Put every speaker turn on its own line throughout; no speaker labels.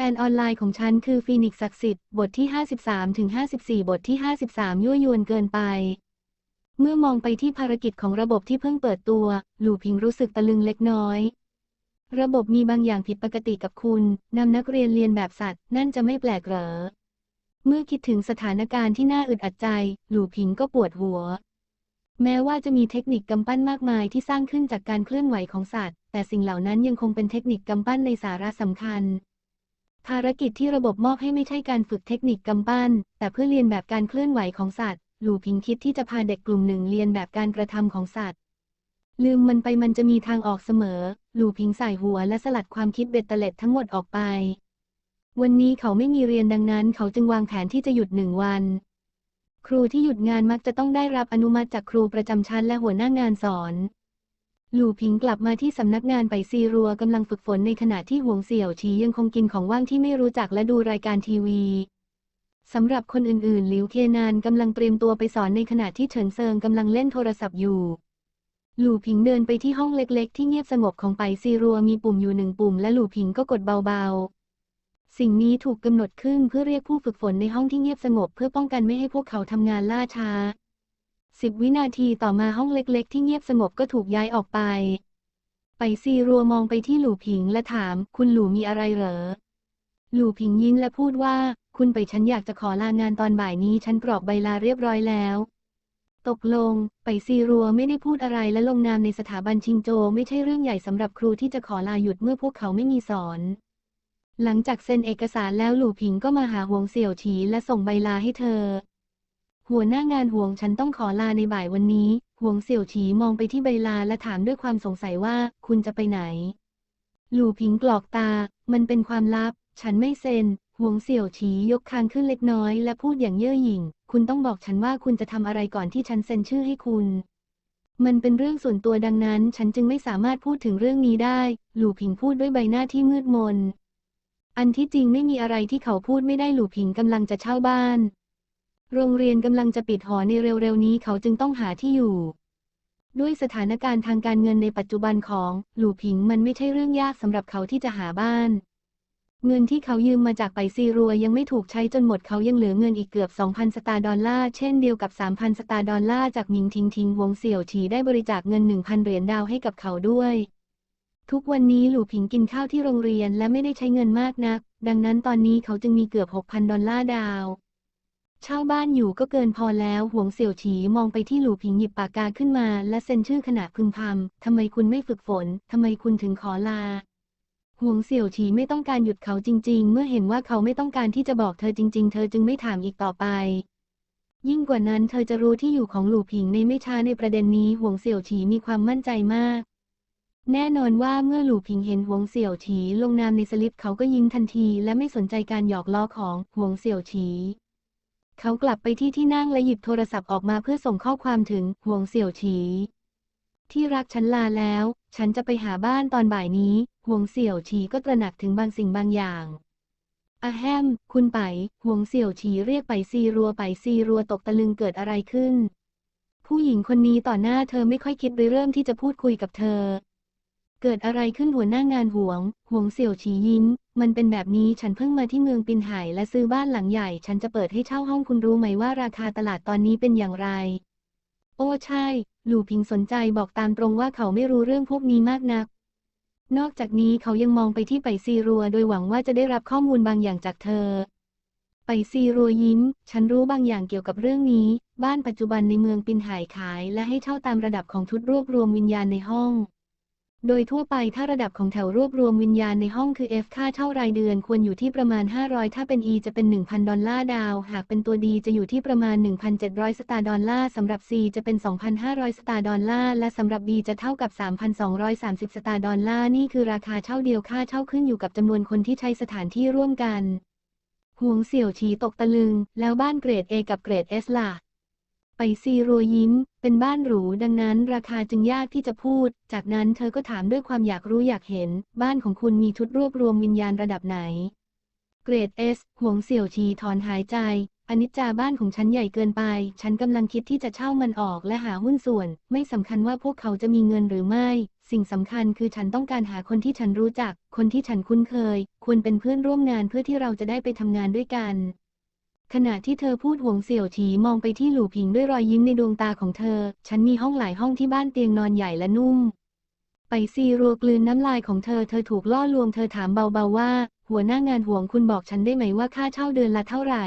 แฟนออนไลน์ของฉันคือฟีนิกซ์ศักดิ์สิทธิ์บทที่ 53 ถึง 54 บทที่ 53 ยั่วยวนเกินไป เมื่อมองไปที่ภารกิจของระบบที่เพิ่งเปิดตัว หลู่พิงรู้สึกตะลึงเล็กน้อย ระบบมีบางอย่างผิดปกติกับคุณ นำนักเรียนเรียนแบบสัตว์ นั่นจะไม่แปลกเหรอ เมื่อคิดถึงสถานการณ์ที่น่าอึดอัดใจ หลู่พิงก็ปวดหัว แม้ว่าจะมีเทคนิคกำปั้นมากมายที่สร้างขึ้นจากการเคลื่อนไหวของสัตว์ แต่สิ่งเหล่านั้นยังคงเป็นเทคนิคกำปั้นในสาระสำคัญ ภารกิจที่ระบบมอบให้ไม่ใช่การฝึกเทคนิคกำปั้น แต่เพื่อเรียนแบบการเคลื่อนไหวของสัตว์ หลู่พิงคิดที่จะพาเด็กกลุ่มหนึ่งเรียนแบบการกระทำของสัตว์ ลืมมันไปมันจะมีทางออกเสมอ หลู่พิงใส่หัวและสลัดความคิดเบ็ดเตล็ดทั้งหมดออกไป วันนี้เขาไม่มีเรียนดังนั้น เขาจึงวางแผนที่จะหยุดหนึ่งวัน ครูที่หยุดงานมักจะต้องได้รับอนุมัติจากครูประจำชั้นและหัวหน้างานสอน หลู่พิงกลับมาที่สำนักงานไปซีรัวกำลังฝึกฝนในขณะที่หวงเสี่ยวชียังคงกินของว่างที่ไม่รู้จักและดูรายการทีวีสำหรับคนอื่นๆ หลิวเคนานกำลังเตรียมตัวไปสอนในขณะที่เฉินเซิงกำลังเล่นโทรศัพท์อยู่ หลู่ผิงเดินไปที่ห้องเล็กๆ ที่เงียบสงบของไปซีรัวมีปุ่มอยู่หนึ่งปุ่มและหลู่ผิงก็กดเบาๆ สิ่งนี้ถูกกำหนดขึ้นเพื่อเรียกผู้ฝึกฝนในห้องที่เงียบสงบเพื่อป้องกันไม่ให้พวกเขาทำงานล่าช้า สิบวินาทีต่อมาห้องเล็ก ๆ ที่เงียบสงบก็ถูกย้ายออกไป ไปซีรัวมองไปที่หลู่ผิงและถาม คุณหลู่มีอะไรเหรอ หลู่ผิงยิ้มและพูดว่า คุณไปฉันอยากจะขอลางานตอนบ่ายนี้ฉันกรอกใบลาเรียบร้อยแล้ว ตกลง ไปซีรัวไม่ได้พูดอะไรและลงนามในสถาบันชิงโจไม่ใช่เรื่องใหญ่สำหรับครูที่จะขอลาหยุดเมื่อพวกเขาไม่มีสอนหลังจากเซ็นเอกสารแล้วหลู่ผิงก็มาหาหวงเสี่ยวฉีและส่งใบลาให้เธอ หัวหน้างานห่วงฉันต้องขอลาในบ่ายวันนี้ ห่วงเสี่ยวฉีมองไปที่ใบลาและถามด้วยความสงสัยว่าคุณจะไปไหน หลู่ผิงกรอกตา มันเป็นความลับ ฉันไม่เซ็น ห่วงเสี่ยวฉียกคางขึ้นเล็กน้อยและพูดอย่างเย่อหยิ่ง คุณต้องบอกฉันว่าคุณจะทำอะไรก่อนที่ฉันเซ็นชื่อให้คุณ มันเป็นเรื่องส่วนตัวดังนั้น ฉันจึงไม่สามารถพูดถึงเรื่องนี้ได้ หลู่ผิงพูดด้วยใบหน้าที่มืดมน อันที่จริงไม่มีอะไรที่เขาพูดไม่ได้หลู่ผิงกำลังจะเช่าบ้าน โรงเรียนกำลังจะปิดหอในเร็วๆนี้เขาจึงต้องหาที่อยู่ ด้วยสถานการณ์ทางการเงินในปัจจุบันของหลู่ผิงมันไม่ใช่เรื่องยากสำหรับเขาที่จะหาบ้าน เงินที่เขายืมมาจากไปซีรัวยังไม่ถูกใช้จนหมดเขายังเหลือเงินอีกเกือบ 2,000 สตาร์ดอลลาร์เช่นเดียวกับ 3,000 สตาร์ดอลลาร์จากมิงทิงทิงวงเสี่ยวฉีได้บริจาคเงิน 1,000 เหรียญดาวให้กับเขาด้วยทุกวันนี้หลู่ผิงกินข้าวที่โรงเรียนและไม่ได้ใช้เงินมากนัก ดังนั้นตอนนี้เขาจึงมีเกือบ 6,000 ดอลลาร์ดาว เช่าบ้านอยู่ก็เกินพอแล้วหวงเสี่ยวฉีมองไปที่หลู่ผิงหยิบปากกาขึ้นมา และเซ็นชื่อขณะพึมพำทำไมคุณไม่ฝึกฝนทำไมคุณถึงขอลาหวงเสี่ยวฉีไม่ต้องการหยุดเขาจริง ๆ เมื่อเห็นว่าเขาไม่ต้องการที่จะบอกเธอจริง ๆ เธอจึงไม่ถามอีกต่อไป ยิ่งกว่านั้นเธอจะรู้ที่อยู่ของหลู่ผิงในไม่ช้าในประเด็นนี้หวงเสี่ยวฉีมีความมั่นใจมาก แน่นอนว่าเมื่อหลู่ผิงเห็นหวงเสี่ยวฉีลงนามในสลิปเขาก็ยิ้มทันที และไม่สนใจการหยอกล้อของหวงเสี่ยวฉี เขากลับไปที่ที่นั่งและหยิบโทรศัพท์ออกมาเพื่อส่งข้อความถึงหวงเสี่ยวฉี ที่รักฉันลาแล้ว ฉันจะไปหาบ้านตอนบ่ายนี้หวงเสี่ยวฉีก็ตระหนักถึงบางสิ่งบางอย่างอะแฮม คุณไปหวงเสี่ยวฉีเรียกไปซีรัวไปซีรัวตกตะลึงเกิดอะไรขึ้น ผู้หญิงคนนี้ต่อหน้าเธอไม่ค่อยคิดเลยเริ่มที่จะพูดคุยกับเธอ เกิดอะไรขึ้นหัวหน้างานหวง หวงเสี่ยวฉียิ้ม มันเป็นแบบนี้ฉันเพิ่งมาที่เมืองปินไห่และซื้อบ้านหลังใหญ่ ฉันจะเปิดให้เช่าห้องคุณรู้ไหมว่าราคาตลาดตอนนี้เป็นอย่างไร โอ้ใช่ หลู่พิงสนใจบอกตามตรงว่าเขาไม่รู้เรื่องพวกนี้มากนัก นอกจากนี้เขายังมองไปที่ไปซีรัว โดยหวังว่าจะได้รับข้อมูลบางอย่างจากเธอ ไปซีรัวยิ้ม ฉันรู้บางอย่างเกี่ยวกับเรื่องนี้ บ้านปัจจุบันในเมืองปินไห่ขาย และให้เช่าตามระดับของชุดรวบรวมวิญญาณในห้อง โดยทั่วไปถ้าระดับของแถวรวบรวมวิญญาณในห้องคือ F ค่าเช่ารายเดือนควรอยู่ที่ประมาณ 500 ถ้าเป็น E จะเป็น 1,000 ดอลลาร์ดาว หากเป็นตัว D จะอยู่ที่ประมาณ 1,700 สตาร์ดอลลาร์สำหรับ C จะเป็น 2,500 สตาร์ดอลลาร์และสำหรับ B จะเท่ากับ 3,230 สตาร์ดอลลาร์นี่คือราคาเช่าเดียวค่าเช่าขึ้นอยู่กับจำนวนคนที่ใช้สถานที่ร่วมกันห่วงเสี่ยวฉีตกตะลึง แล้วบ้านเกรด A กับเกรด S ล่ะ ไปซีรัวยิ้ม เป็นบ้านหรู ดังนั้นราคาจึงยากที่จะพูด จากนั้นเธอก็ถามด้วยความอยากรู้อยากเห็น บ้านของคุณมีชุดรวบรวมวิญญาณระดับไหน เกรด S ห่วงเสี่ยวชีถอนหายใจ อนิจจาบ้านของฉันใหญ่เกินไป ฉันกำลังคิดที่จะเช่ามันออกและหาหุ้นส่วน ไม่สำคัญว่าพวกเขาจะมีเงินหรือไม่ สิ่งสำคัญคือฉันต้องการหาคนที่ฉันรู้จัก คนที่ฉันคุ้นเคย ควรเป็นเพื่อนร่วมงานเพื่อที่เราจะได้ไปทำงานด้วยกัน ขณะที่เธอพูดหวงเสี่ยวฉีมองไปที่หลู่ผิงด้วยรอยยิ้มในดวงตาของเธอ ฉันมีห้องหลายห้องที่บ้านเตียงนอนใหญ่และนุ่ม ไปซีรัวกลืนน้ำลายของเธอ เธอถูกล่อลวง เธอถามเบาๆว่า หัวหน้างานห่วงคุณบอกฉันได้ไหมว่าค่าเช่าเดือนละเท่าไหร่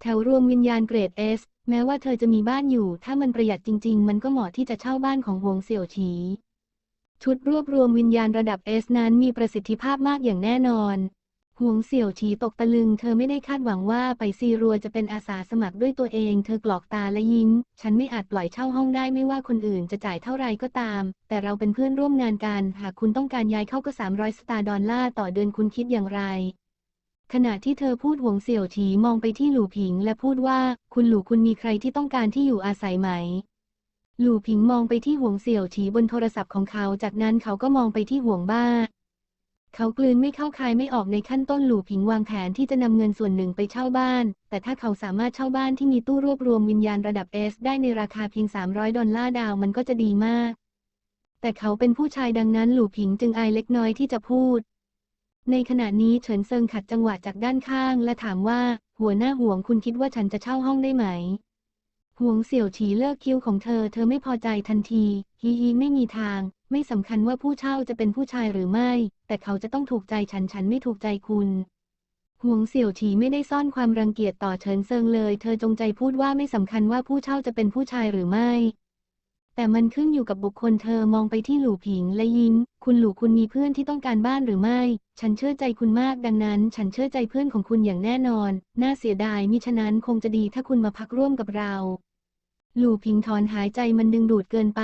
แถวรวมวิญญาณเกรดเอส แม้ว่าเธอจะมีบ้านอยู่ ถ้ามันประหยัดจริง ๆ มันก็เหมาะที่จะเช่าบ้านของหวงเสี่ยวฉีชุดรวบรวมวิญญาณระดับเอสนั้นมีประสิทธิภาพมากอย่างแน่นอน หวงเสี่ยวฉีตกตะลึง เธอไม่ได้คาดหวังว่าไปซีรัวจะเป็นอาสาสมัครด้วยตัวเอง เธอกรอกตาและยิ้ม ฉันไม่อาจปล่อยเช่าห้องได้ไม่ว่าคนอื่นจะจ่ายเท่าไรก็ตาม แต่เราเป็นเพื่อนร่วมงานกัน หากคุณต้องการย้ายเข้าก็ 300 สตาร์ดอลลาร์ต่อเดือนคุณคิดอย่างไร ขณะที่เธอพูดหวงเสี่ยวฉีมองไปที่หลู่ผิง และพูดว่า คุณหลู่คุณมีใครที่ต้องการที่อยู่อาศัยไหมหลู่ผิงมองไปที่หวงเสี่ยวฉีบนโทรศัพท์ของเขา จากนั้นเขาก็มองไปที่หวงบ้า เขากลืนไม่เข้าคายไม่ออกในขั้นต้นหลู่ผิงวางแผนที่จะนำเงินส่วนหนึ่งไปเช่าบ้าน แต่ถ้าเขาสามารถเช่าบ้านที่มีตู้รวบรวมวิญญาณระดับ S ได้ในราคาเพียง 300 ดอลลาร์ดาวมันก็จะดีมาก แต่เขาเป็นผู้ชายดังนั้นหลู่ผิงจึงอายเล็กน้อยที่จะพูด ในขณะนี้เฉินเซิงขัดจังหวะจากด้านข้าง และถามว่า หัวหน้าห่วงคุณคิดว่าฉันจะเช่าห้องได้ไหมห่วงเสี่ยวฉีเลิกคิ้วของเธอ เธอไม่พอใจทันที ฮีฮีไม่มีทาง ไม่สำคัญว่าผู้เช่าจะเป็นผู้ชายหรือไม่ แต่เขาจะต้องถูกใจฉันฉันไม่ถูกใจคุณห่วงเสี่ยวฉีไม่ได้ซ่อนความรังเกียจต่อเฉินเซิงเลย เธอจงใจพูดว่าไม่สำคัญว่าผู้เช่าจะเป็นผู้ชายหรือไม่ แต่มันขึ้นอยู่กับบุคคลเธอมองไปที่หลู่ผิงและยิ้ม คุณหลู่คุณมีเพื่อนที่ต้องการบ้านหรือไม่ ฉันเชื่อใจคุณมากดังนั้น ฉันเชื่อใจเพื่อนของคุณอย่างแน่นอน น่าเสียดายมิฉะนั้นคงจะดีถ้าคุณมาพักร่วมกับเรา หลู่ผิงถอนหายใจมันดึงดูดเกินไป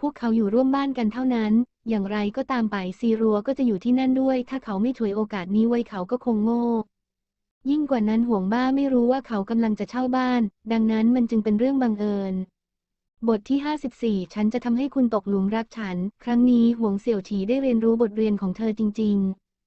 พวกเขาอยู่ร่วมบ้านกันเท่านั้น อย่างไรก็ตามไปซีรัวก็จะอยู่ที่นั่นด้วย ถ้าเขาไม่ถวยโอกาสนี้ไว้เขาก็คงโง่ ยิ่งกว่านั้นห่วงบ้าไม่รู้ว่าเขากำลังจะเช่าบ้าน ดังนั้นมันจึงเป็นเรื่องบังเอิญ บทที่ 54 ฉันจะทำให้คุณตกหลุมรักฉัน ครั้งนี้ห่วงเสี่ยวฉีได้เรียนรู้บทเรียนของเธอจริง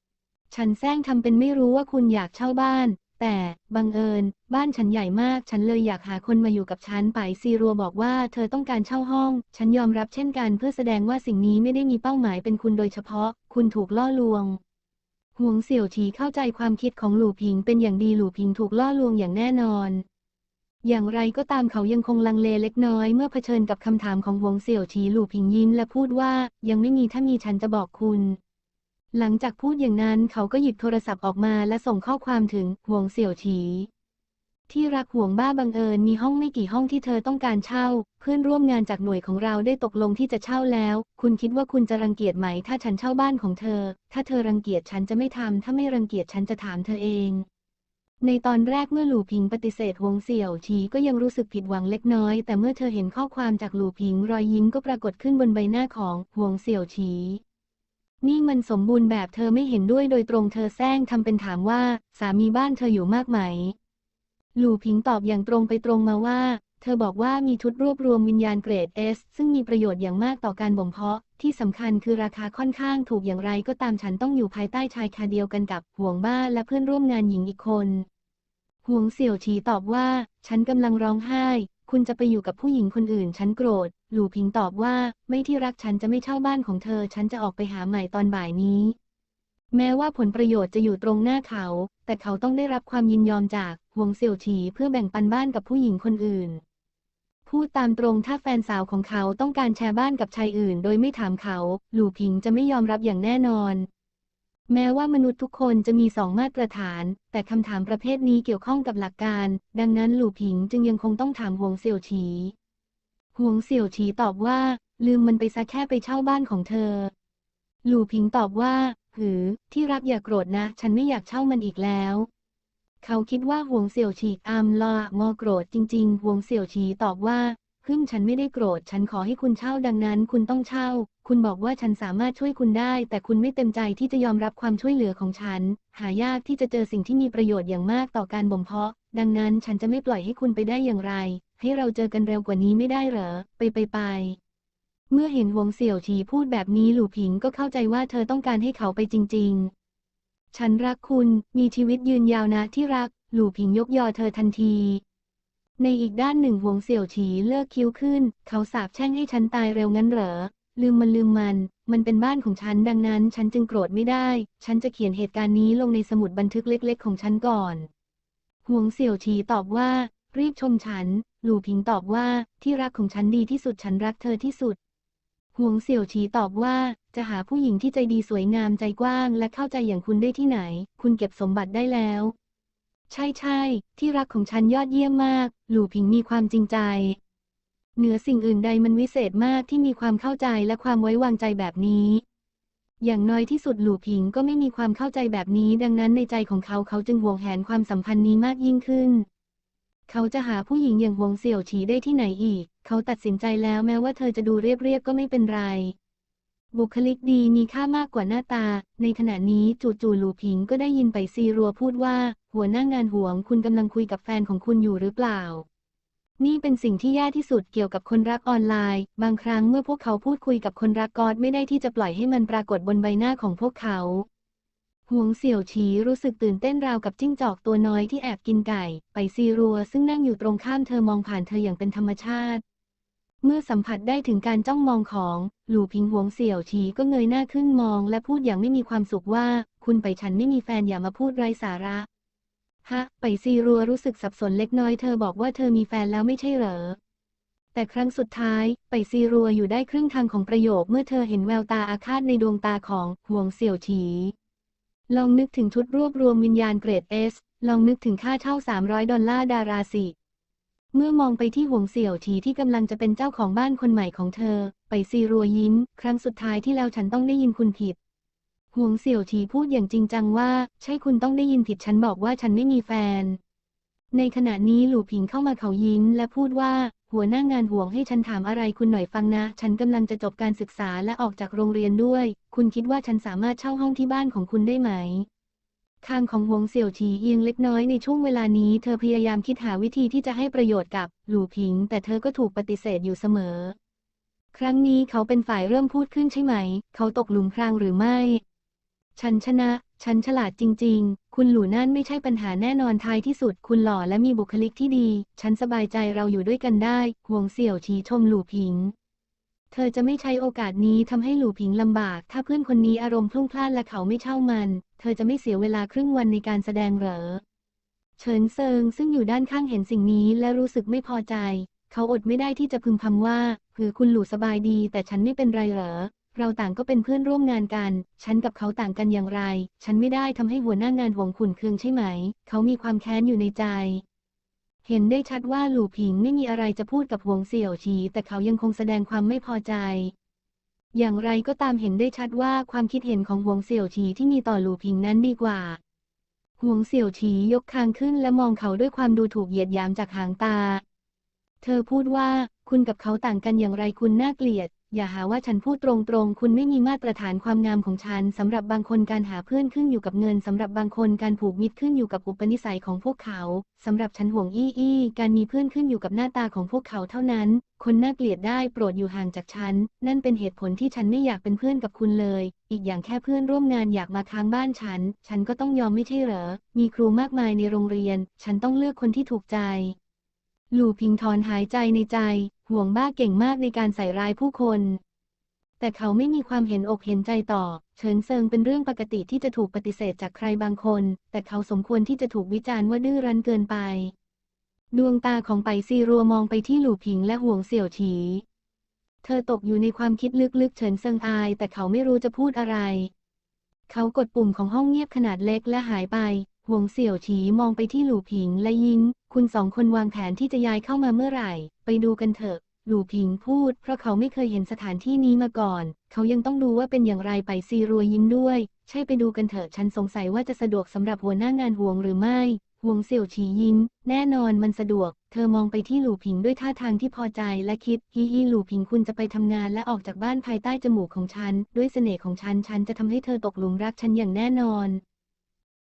ๆ ฉันแซงทำเป็นไม่รู้ว่าคุณอยากเช่าบ้าน แต่บังเอิญ บ้านฉันใหญ่มาก ฉันเลยอยากหาคนมาอยู่กับฉันไปซีรัวบอกว่าเธอต้องการเช่าห้อง ฉันยอมรับเช่นกันเพื่อแสดงว่าสิ่งนี้ไม่ได้มีเป้าหมายเป็นคุณโดยเฉพาะ คุณถูกล่อลวงหวงเสี่ยวฉีเข้าใจความคิดของหลู่ผิงเป็นอย่างดีหลู่ผิงถูกล่อลวงอย่างแน่นอน อย่างไรก็ตามเขายังคงลังเลเล็กน้อยเมื่อเผชิญกับคำถามของหวงเสี่ยวฉีหลู่ผิงยิ้มและพูดว่ายังไม่มีถ้ามีฉันจะบอกคุณ หลังจากพูดอย่างนั้นเขาก็หยิบโทรศัพท์ออกมาและส่งข้อความถึงหวงเสี่ยวฉีที่รักห่วงบ้าบังเอิญมีห้องไม่กี่ห้องที่เธอต้องการเช่า เพื่อนร่วมงานจากหน่วยของเราได้ตกลงที่จะเช่าแล้ว คุณคิดว่าคุณจะรังเกียจไหม ถ้าฉันเช่าบ้านของเธอ ถ้าเธอรังเกียจฉันจะไม่ทำถ้าไม่รังเกียจฉันจะถามเธอเอง ในตอนแรกเมื่อหลู่พิงปฏิเสธหวงเสี่ยวฉีก็ยังรู้สึกผิดหวังเล็กน้อย แต่เมื่อเธอเห็นข้อความจากหลู่พิงรอยยิ้มก็ปรากฏขึ้นบนใบหน้าของหวงเสี่ยวฉี นี่มันสมบูรณ์แบบเธอไม่เห็นด้วยโดยตรงเธอแซงทำเป็นถามว่า สามีบ้านเธออยู่มากไหม หลู่ผิงตอบอย่างตรงไปตรงมาว่า เธอบอกว่ามีชุดรวบรวมวิญญาณเกรด S ซึ่งมีประโยชน์อย่างมากต่อการบ่มเพาะ ที่สำคัญคือราคาค่อนข้างถูกอย่างไรก็ตามฉันต้องอยู่ภายใต้ชายคาเดียวกันกับห่วงบ้านและเพื่อนร่วมงานหญิงอีกคนห่วงเสี่ยวฉีตอบว่า ฉันกำลังร้องไห้ คุณจะไปอยู่กับผู้หญิงคนอื่น ฉันโกรธ หลู่ผิงตอบว่า ไม่ที่รักฉันจะไม่เช่าบ้านของเธอ ฉันจะออกไปหาใหม่ตอนบ่ายนี้ แม้ว่าผลประโยชน์จะอยู่ตรงหน้าเขา แต่เขาต้องได้รับความยินยอมจากหวงเสี่ยวฉีเพื่อแบ่งปันบ้านกับผู้หญิงคนอื่น พูดตามตรงถ้าแฟนสาวของเขาต้องการแชร์บ้านกับชายอื่น โดยไม่ถามเขา หลู่ผิงจะไม่ยอมรับอย่างแน่นอน แม้ว่ามนุษย์ทุกคนจะมีสองมาตรฐาน แต่คำถามประเภทนี้เกี่ยวข้องกับหลักการ ดังนั้นหลู่ผิงจึงยังคงต้องถามหวงเสี่ยวฉี หวงเสี่ยวฉีตอบว่า ลืมมันไปซะแค่ไปเช่าบ้านของเธอ หลู่ผิงตอบว่าหือ ที่รักอย่าโกรธนะ ฉันไม่อยากเช่ามันอีกแล้ว เขาคิดว่าหวงเสี่ยวฉีอามลองอโกรธจริง ๆ หวงเสี่ยวฉีตอบว่าพึ่งฉันไม่ได้โกรธ ฉันขอให้คุณเช่าดังนั้น คุณต้องเช่า คุณบอกว่าฉันสามารถช่วยคุณได้ แต่คุณไม่เต็มใจที่จะยอมรับความช่วยเหลือของฉัน หายากที่จะเจอสิ่งที่มีประโยชน์อย่างมากต่อการบ่มเพาะ ดังนั้นฉันจะไม่ปล่อยให้คุณไปได้อย่างไร ให้เราเจอกันเร็วกว่านี้ไม่ได้เหรอ ไปไปไป เมื่อเห็นหวงเสี่ยวฉีพูดแบบนี้หลู่ผิงก็เข้าใจว่าเธอต้องการให้เขาไปจริง ๆ ฉันรักคุณ มีชีวิตยืนยาวนะที่รัก หลู่ผิงยกยอเธอทันที ในอีกด้านหนึ่งหวงเสี่ยวฉีเลิกคิ้วขึ้น เขาสาบแช่งให้ฉันตายเร็วงั้นเหรอ ลืมมันลืมมัน มันเป็นบ้านของฉันดังนั้น ฉันจึงโกรธไม่ได้ ฉันจะเขียนเหตุการณ์นี้ลงในสมุดบันทึกเล็ก ๆ ของฉันก่อนหวงเสี่ยวฉีตอบว่า รีบชมฉัน หลู่ผิงตอบว่า ที่รักของฉันดีที่สุดฉันรักเธอที่สุด หวงเสี่ยวฉีตอบว่า จะหาผู้หญิงที่ใจดีสวยงามใจกว้างและเข้าใจอย่างคุณได้ที่ไหน คุณเก็บสมบัติได้แล้ว ใช่ใช่ ที่รักของฉันยอดเยี่ยมมาก หลู่ผิงมีความจริงใจ เหนือสิ่งอื่นใดมันวิเศษมากที่มีความเข้าใจและความไว้วางใจแบบนี้อย่างน้อยที่สุดหลู่ผิงก็ไม่มีความเข้าใจแบบนี้ ดังนั้นในใจของเขาเขาจึงหวงแหนความสัมพันธ์นี้มากยิ่งขึ้น เขาจะหาผู้หญิงอย่างหวงเสี่ยวฉีได้ที่ไหนอีก เขาตัดสินใจแล้วแม้ว่าเธอจะดูเรียบๆก็ไม่เป็นไร บุคลิกดีมีค่ามากกว่าหน้าตา ในขณะนี้จู่ๆหลู่ผิงก็ได้ยินไปซีรัวพูดว่า หัวหน้างานหวงคุณกำลังคุยกับแฟนของคุณอยู่หรือเปล่า นี่เป็นสิ่งที่แย่ที่สุดเกี่ยวกับคนรักออนไลน์ บางครั้งเมื่อพวกเขาพูดคุยกับคนรักกอดไม่ได้ที่จะปล่อยให้มันปรากฏบนใบหน้าของพวกเขา หวงเสี่ยวฉีรู้สึกตื่นเต้นราวกับจิ้งจอกตัวน้อยที่แอบกินไก่ ไปซีรัว ซึ่งนั่งอยู่ตรงข้ามเธอมองผ่านเธออย่างเป็นธรรมชาติ เมื่อสัมผัสได้ถึงการจ้องมองของ หลู่พิงหวงเสี่ยวฉีก็เงยหน้าขึ้นมอง และพูดอย่างไม่มีความสุขว่า คุณไปฉันไม่มีแฟนอย่ามาพูดไร้สาระ ฮะ ไปซีรัวรู้สึกสับสนเล็กน้อยเธอบอกว่าเธอมีแฟนแล้วไม่ใช่เหรอแต่ครั้งสุดท้ายไปซีรัวอยู่ได้ครึ่งทางของประโยคเมื่อเธอเห็นแววตาอาฆาตในดวงตาของหวงเสี่ยวฉี ลองนึกถึงชุดรวบรวมวิญญาณเกรดเอส ลองนึกถึงค่าเช่า 300 ดอลลาร์ดาราสิ เมื่อมองไปที่หวงเสี่ยวฉีที่กำลังจะเป็นเจ้าของบ้านคนใหม่ของเธอ ไปซีรัวยิ้ม ครั้งสุดท้ายที่แล้วฉันต้องได้ยินคุณผิดหวงเสี่ยวฉีพูดอย่างจริงจังว่า ใช่คุณต้องได้ยินผิดฉันบอกว่าฉันไม่มีแฟน ในขณะนี้หลู่ผิงเข้ามาเขายิ้มและพูดว่า หัวหน้างานห่วงให้ฉันถามอะไรคุณหน่อยฟังนะ ฉันกำลังจะจบการศึกษาและออกจากโรงเรียนด้วย คุณคิดว่าฉันสามารถเช่าห้องที่บ้านของคุณได้ไหมคางของหวงเสี่ยวฉีเอียงเล็กน้อยในช่วงเวลานี้ เธอพยายามคิดหาวิธีที่จะให้ประโยชน์กับหลู่ผิง แต่เธอก็ถูกปฏิเสธอยู่เสมอ ครั้งนี้เขาเป็นฝ่ายเริ่มพูดขึ้นใช่ไหม เขาตกหลุมพรางหรือไม่ ฉันชนะ ฉันฉลาดจริง ๆ คุณหลู่นั่นไม่ใช่ปัญหาแน่นอนท้ายที่สุด คุณหล่อและมีบุคลิกที่ดี ฉันสบายใจเราอยู่ด้วยกันได้หวงเสี่ยวฉีชมหลู่ผิง เธอจะไม่ใช้โอกาสนี้ทำให้หลู่ผิงลำบาก ถ้าเพื่อนคนนี้อารมณ์พลุ่งพล่านและเขาไม่เช่ามัน เธอจะไม่เสียเวลาครึ่งวันในการแสดงเหรอ เฉินเซิงซึ่งอยู่ด้านข้างเห็นสิ่งนี้และรู้สึกไม่พอใจ เขาอดไม่ได้ที่จะพึมพำว่าเผื่อคุณหลู่สบายดี แต่ฉันไม่เป็นไรเหรอ เราต่างก็เป็นเพื่อนร่วมงานกัน ฉันกับเขาต่างกันอย่างไร ฉันไม่ได้ทำให้หัวหน้างานหวงขุนเคืองใช่ไหม เขามีความแค้นอยู่ในใจ เห็นได้ชัดว่าหลู่ผิงไม่มีอะไรจะพูดกับหวงเสี่ยวฉีแต่เขายังคงแสดงความไม่พอใจ อย่างไรก็ตามเห็นได้ชัดว่าความคิดเห็นของหวงเสี่ยวฉีที่มีต่อหลู่ผิงนั้นดีกว่าหวงเสี่ยวฉียกคางขึ้นและมองเขาด้วยความดูถูกเหยียดหยามจากหางตา เธอพูดว่า คุณกับเขาต่างกันอย่างไรคุณน่าเกลียด อย่าหาว่าฉันพูดตรงๆ คุณไม่มีมาตรฐานความงามของฉันสำหรับบางคนการหาเพื่อนขึ้นอยู่กับเงินสำหรับบางคนการผูกมิตรขึ้นอยู่กับอุปนิสัยของพวกเขาสำหรับฉันห่วงอี้อี้การมีเพื่อนขึ้นอยู่กับหน้าตาของพวกเขาเท่านั้น คนน่าเกลียดได้โปรดอยู่ห่างจากฉัน นั่นเป็นเหตุผลที่ฉันไม่อยากเป็นเพื่อนกับคุณเลย อีกอย่างแค่เพื่อนร่วมงานอยากมาค้างบ้านฉัน ฉันก็ต้องยอมไม่ใช่เหรอ มีครูมากมายในโรงเรียน ฉันต้องเลือกคนที่ถูกใจ ลู่พิงถอนหายใจในใจ ห่วงบ้าเก่งมากในการใส่ร้ายผู้คน แต่เขาไม่มีความเห็นอกเห็นใจต่อ เฉินเซิงเป็นเรื่องปกติที่จะถูกปฏิเสธจากใครบางคน แต่เขาสมควรที่จะถูกวิจารณ์ว่าดื้อรั้นเกินไป ดวงตาของไปซีรัวมองไปที่หลู่ผิงและห่วงเสี่ยวฉีเธอตกอยู่ในความคิดลึกๆ เฉินเซิงอาย แต่เขาไม่รู้จะพูดอะไร เขากดปุ่มของห้องเงียบขนาดเล็กและหายไป ห่วงเสี่ยวฉีมองไปที่หลู่ผิงและยิ้ม คุณสองคนวางแผนที่จะย้ายเข้ามาเมื่อไหร่ ไปดูกันเถอะ หลู่ผิงพูด เพราะเขาไม่เคยเห็นสถานที่นี้มาก่อน เขายังต้องดูว่าเป็นอย่างไรไปซีรัวยิ้มด้วย ใช่ไปดูกันเถอะ ฉันสงสัยว่าจะสะดวกสำหรับหัวหน้างานห่วงหรือไม่ห่วงเสี่ยวฉียิ้ม แน่นอนมันสะดวก เธอมองไปที่หลู่ผิงด้วยท่าทางที่พอใจและคิดฮีฮีหลู่ผิงคุณจะไปทำงานและออกจากบ้านภายใต้จมูกของฉัน ด้วยเสน่ห์ของฉัน ฉันจะทำให้เธอตกหลุมรักฉันอย่างแน่นอน